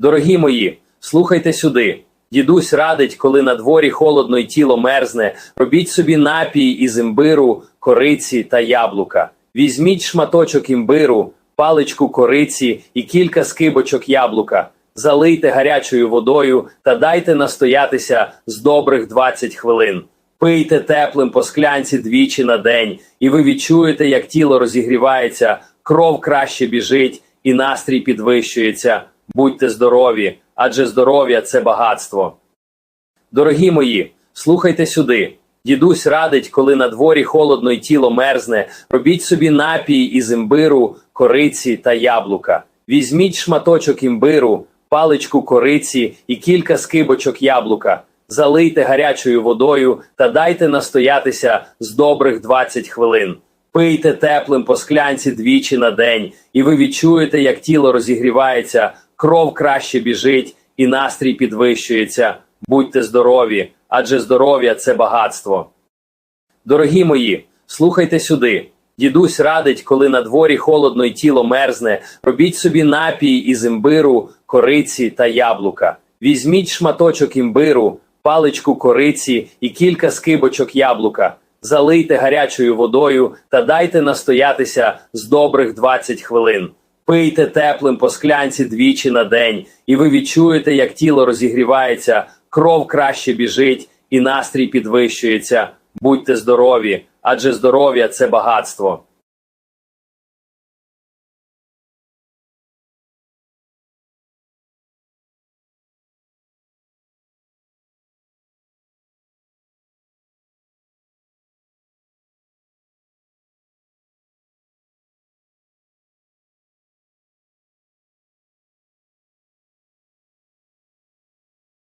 Дорогі мої, слухайте сюди. Дідусь радить, коли на дворі холодно й тіло мерзне, робіть собі напій із імбиру, кориці та яблука. Візьміть шматочок імбиру, паличку кориці і кілька скибочок яблука. Залийте гарячою водою та дайте настоятися з добрих 20 хвилин. Пийте теплим по склянці двічі на день, і ви відчуєте, як тіло розігрівається, кров краще біжить і настрій підвищується. Будьте здорові, адже здоров'я це багатство. Дорогі мої, слухайте сюди. Дідусь радить, коли на дворі холодно й тіло мерзне, робіть собі напій із імбиру, кориці та яблука. Візьміть шматочок імбиру, паличку кориці і кілька скибочок яблука. Залийте гарячою водою та дайте настоятися з добрих 20 хвилин. Пийте теплим по склянці двічі на день, і ви відчуєте, як тіло розігрівається, кров краще біжить і настрій підвищується. Будьте здорові, адже здоров'я це багатство. Дорогі мої, слухайте сюди. Дідусь радить, коли на дворі холодно й тіло мерзне, робіть собі напій із імбиру, кориці та яблука. Візьміть шматочок імбиру, паличку кориці і кілька скибочок яблука. Залийте гарячою водою та дайте настоятися з добрих 20 хвилин. Пийте теплим по склянці двічі на день, і ви відчуєте, як тіло розігрівається, кров краще біжить і настрій підвищується. Будьте здорові, адже здоров'я це багатство.